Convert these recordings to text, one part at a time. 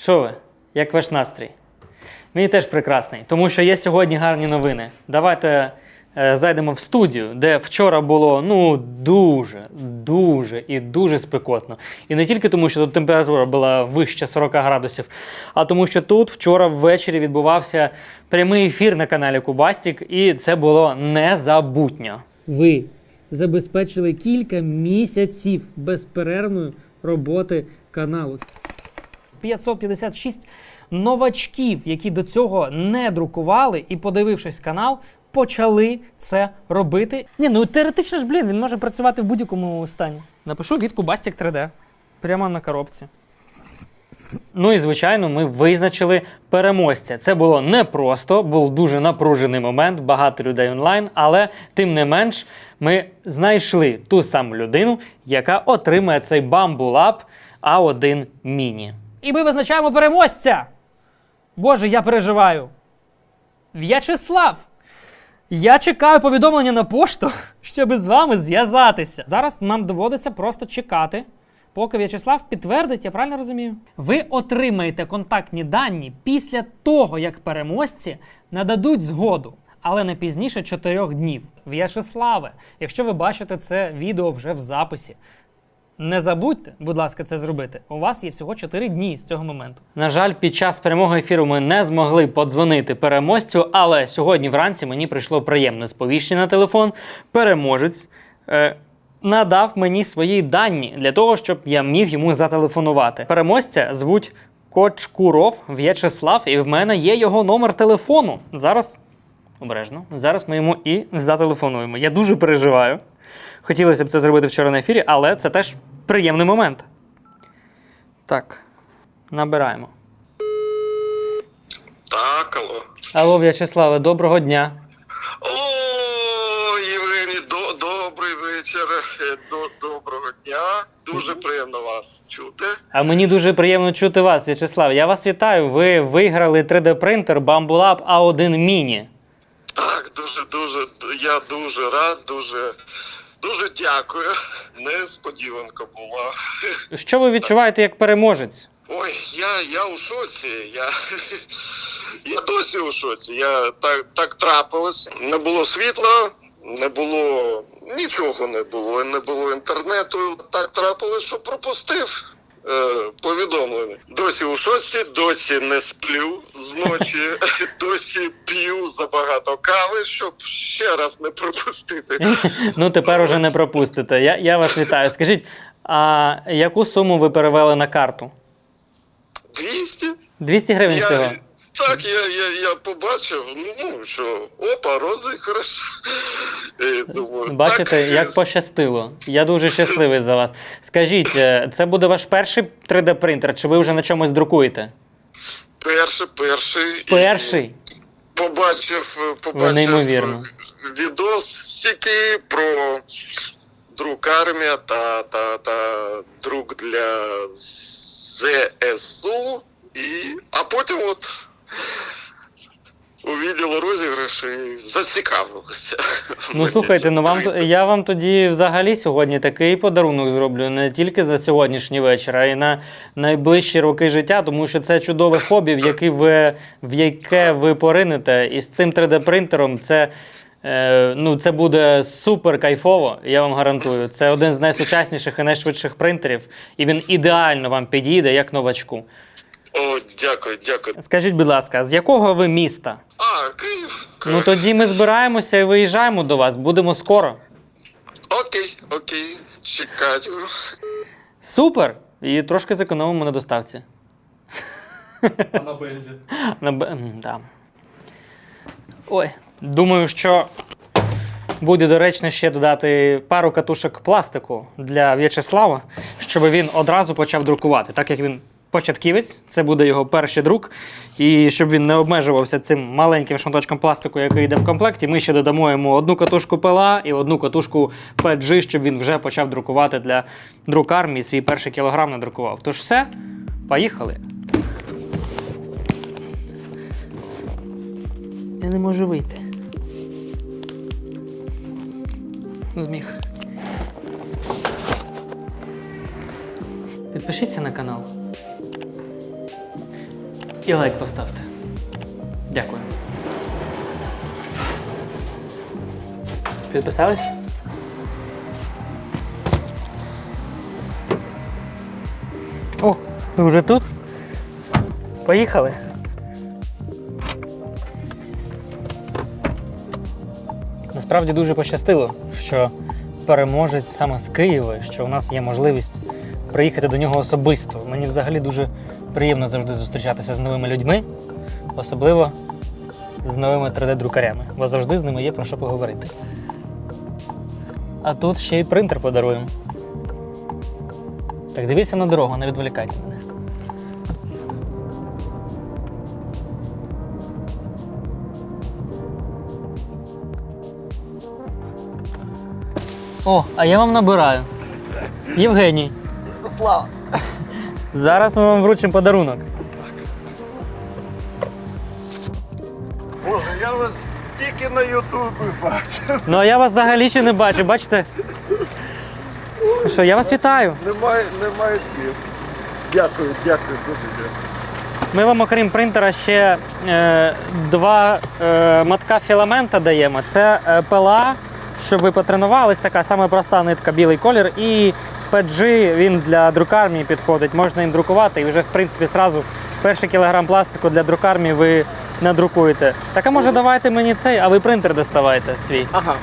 Що ви? Як ваш настрій? Мій теж прекрасний, тому що є сьогодні гарні новини. Давайте е, зайдемо в студію, де вчора було ну дуже, дуже і дуже спекотно. І не тільки тому, що тут температура була вище 40 градусів, а тому, що тут вчора ввечері відбувався прямий ефір на каналі Кубастік, і це було незабутньо. Ви забезпечили кілька місяців безперервної роботи каналу. 556 новачків, які до цього не друкували, і подивившись канал, почали це робити. Ні, ну теоретично ж, блін, він може працювати в будь-якому стані. Напишу від Кубастік 3D. Прямо на коробці. Ну і звичайно, ми визначили переможця. Це було непросто, був дуже напружений момент, багато людей онлайн, але тим не менш ми знайшли ту саму людину, яка отримає цей Bamboo Lab A1 Mini. І ми визначаємо переможця. Боже, я переживаю. В'ячеслав! Я чекаю повідомлення на пошту, щоб з вами зв'язатися. Зараз нам доводиться просто чекати, поки В'ячеслав підтвердить, я правильно розумію? Ви отримаєте контактні дані після того, як переможці нададуть згоду, але не пізніше 4 днів. В'ячеславе, якщо ви бачите це відео вже в записі, не забудьте, будь ласка, це зробити. У вас є всього 4 дні з цього моменту. На жаль, під час прямого ефіру ми не змогли подзвонити переможцю, але сьогодні вранці мені прийшло приємне сповіщення на телефон. Переможець е, надав мені свої дані для того, щоб я міг йому зателефонувати. Переможця звуть Кочкуров В'ячеслав, і в мене є його номер телефону. Зараз обережно. Зараз ми йому і зателефонуємо. Я дуже переживаю. Хотілося б це зробити вчора на ефірі, але це теж приємний момент. Так, набираємо. Так, алло. Алло, В'ячеславе, доброго дня. О, Євгеній, до, добрий вечір. Е, До, доброго дня. Дуже приємно вас чути. А мені дуже приємно чути вас, В'ячеслав. Я вас вітаю. Ви виграли 3D-принтер Bamboo Lab A1 Mini. Так, дуже, дуже, я дуже рад, дуже, дуже дякую. Несподіванка була. Що ви відчуваєте як переможець? Ой, я, я у шоці. Я, я досі у шоці. Я так, так трапилось. Не було світла, не було нічого не було, не було інтернету. Так трапилось, що пропустив. Е, Повідомлення. Досі у шоці, досі не сплю зночі, досі п'ю забагато кави, щоб ще раз не пропустити. Ну, тепер уже не пропустите. Я, я вас вітаю. Скажіть, а яку суму ви перевели на карту? 200? 200 гривень всього. Так, я, я, я побачив, ну що, опа, розіграш. Думаю, Бачите, так, як пощастило. Я дуже щасливий за вас. Скажіть, е, це буде ваш перший 3D-принтер, чи ви вже на чомусь друкуєте? Перший, перший. І Перший? Побачив, побачив неймовірно. відосики про друк армія та, та, та друк для ЗСУ. І, а потім от увиділа розіграш і зацікавилася. Ну слухайте, ну вам я вам тоді взагалі сьогодні такий подарунок зроблю не тільки за сьогоднішній вечір, а й на найближчі роки життя, тому що це чудове хобі, в яке ви, в яке ви поринете. І з цим 3D-принтером це. Е, ну, це буде супер кайфово, я вам гарантую. Це один з найсучасніших і найшвидших принтерів, і він ідеально вам підійде як новачку. О, дякую, дякую. Скажіть, будь ласка, з якого ви міста? А, Київ. Ну тоді ми збираємося і виїжджаємо до вас. Будемо скоро. Окей, окей, чекаю. Супер! І трошки зекономимо на доставці. А на бензі. На б... м, да. Ой, думаю, що буде доречно ще додати пару катушок пластику для В'ячеслава, щоб він одразу почав друкувати. Так як він початківець, це буде його перший друк. І щоб він не обмежувався цим маленьким шматочком пластику, який йде в комплекті, ми ще додамо йому одну катушку ПЛА і одну катушку PG, щоб він вже почав друкувати для друкармії, свій перший кілограм надрукував. Тож все, поїхали. Я не можу вийти. Зміг. Підпишіться на канал. І лайк поставте. Дякую. Підписались? О, ви вже тут? Поїхали. Насправді дуже пощастило, що переможець саме з Києва, що у нас є можливість приїхати до нього особисто. Мені взагалі дуже приємно завжди зустрічатися з новими людьми, особливо з новими 3D-друкарями, бо завжди з ними є про що поговорити. А тут ще й принтер подаруємо. Так, дивіться на дорогу, не відволікайте мене. О, а я вам набираю. Євгеній. Слава! Зараз ми вам вручимо подарунок. Боже, я вас тільки на Ютубі бачив. Ну а я вас взагалі ще не бачу, бачите? Ну Що, я вас вітаю. Немає, немає слів. Дякую, дякую, дуже дякую. Ми вам, окрім принтера, ще е, два е, матка філамента даємо. Це е, ПЛА, щоб ви потренувались, така саме проста нитка, білий колір. І PG, він для друкармії підходить, можна їм друкувати і вже, в принципі, сразу перший кілограм пластику для друкармії ви надрукуєте. Так а може давайте мені цей, а ви принтер доставайте свій. Ага.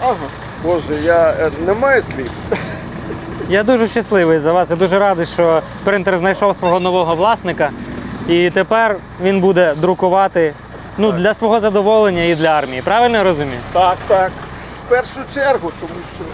Ага. Боже, я е, немає слів. Я дуже щасливий за вас. Я дуже радий, що принтер знайшов свого нового власника. І тепер він буде друкувати ну, для свого задоволення і для армії. Правильно я розумію? Так, так. Першу чергу, тому що.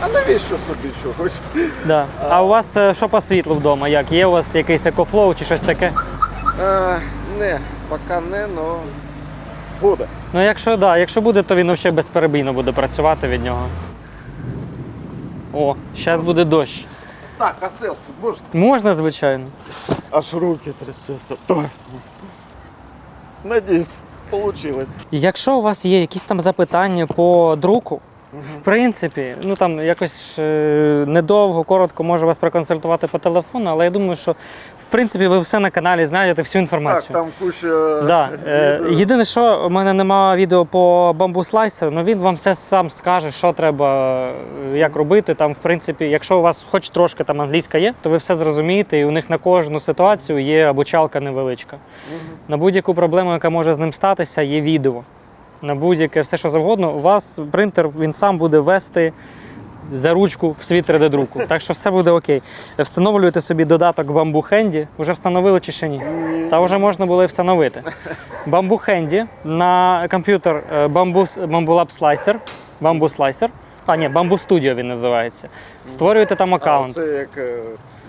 А навіщо собі чогось? Да. А у вас е, що по світлу вдома? Як? Є у вас якийсь екофлоу чи щось таке? Е, не, поки не, но буде. Ну, якщо да, якщо буде, то він взагалі безперебійно буде працювати від нього. О, зараз буде дощ. Так, а селфі можна? Можна, звичайно. Аж руки трясуться. Надіюсь, вийшло. Якщо у вас є якісь там запитання по друку, в принципі, ну там якось е, недовго, коротко можу вас проконсультувати по телефону, але я думаю, що в принципі ви все на каналі знаєте всю Так, інформацію. там куча. Да. Е, відео. єдине, що у мене немає відео по бамбу слайсеру, ну він вам все сам скаже, що треба, е, як робити. Там, в принципі, якщо у вас хоч трошки там англійська є, то ви все зрозумієте, і у них на кожну ситуацію є обучалка невеличка. На будь-яку проблему, яка може з ним статися, є відео. На будь-яке все, що завгодно, у вас принтер він сам буде вести за ручку в світ 3D-друку. Так що все буде окей. Встановлюєте собі додаток Bamboo Handy. Вже встановили чи ще ні? Та вже можна було і встановити. Bamboo Handy на комп'ютер е, Bamboo, Bamboo Lab Slicer. Bamboo Slicer. А, ні, Bamboo Studio він називається. Створюєте там А, аккаунт. це як е,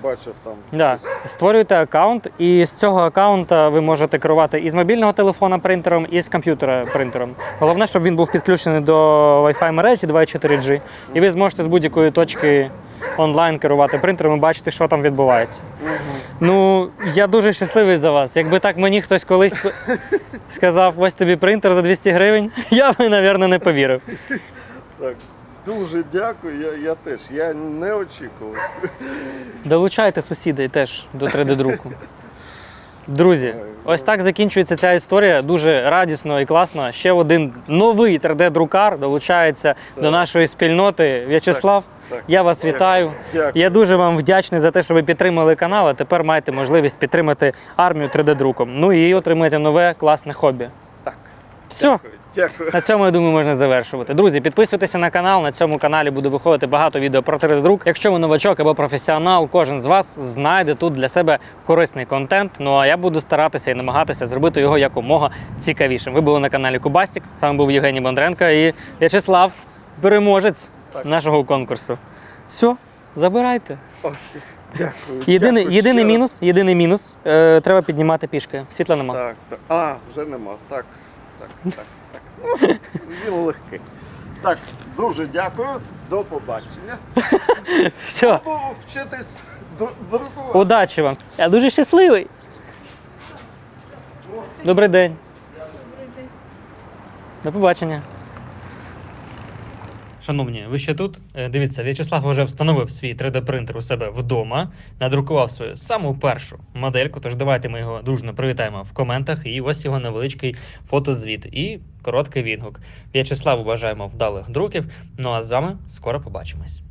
бачив там. Да. Створюєте аккаунт, і з цього аккаунта ви можете керувати і з мобільного телефона принтером, і з комп'ютера принтером. Головне, щоб він був підключений до Wi-Fi мережі 2.4G, і ви зможете з будь-якої точки онлайн керувати принтером і бачити, що там відбувається. Ну, я дуже щасливий за вас. Якби так мені хтось колись сказав, ось тобі принтер за 200 гривень, я би, мабуть, не повірив. Так. Дуже дякую, я, я теж. Я не очікував. Долучайте сусідей теж до 3D-друку. Друзі, ось так закінчується ця історія. Дуже радісно і класно. Ще один новий 3D-друкар долучається до нашої спільноти. В'ячеслав, так. я вас вітаю. Дякую. Я дуже вам вдячний за те, що ви підтримали канал. А тепер маєте можливість підтримати армію 3D-друком. Ну і отримаєте нове класне хобі. Так. Все. Дякую. На цьому я думаю, можна завершувати. Друзі, підписуйтеся на канал. На цьому каналі буде виходити багато відео про 3D-друк. Якщо ви новачок або професіонал, кожен з вас знайде тут для себе корисний контент. Ну а я буду старатися і намагатися зробити його якомога цікавішим. Ви були на каналі Кубастік. Вами був Євгеній Бондренко і В'ячеслав, переможець Так. нашого конкурсу. Все, забирайте. О, дякую. Єдиний, Дякую єдиний мінус, єдиний мінус. Е, треба піднімати пішки. Світла нема. Так, так. А, вже нема. Так, так, так, він легкий. Так, дуже дякую. До побачення. Все. Буду вчитись друкувати. Удачі вам. Я дуже щасливий. Добрий день. До побачення. Шановні, ви ще тут? Е, Дивіться, В'ячеслав вже встановив свій 3D-принтер у себе вдома, надрукував свою саму першу модельку. Тож давайте ми його дружно привітаємо в коментах. І ось його невеличкий фотозвіт і короткий відгук. В'ячеславу бажаємо вдалих друків. Ну а з вами скоро побачимось.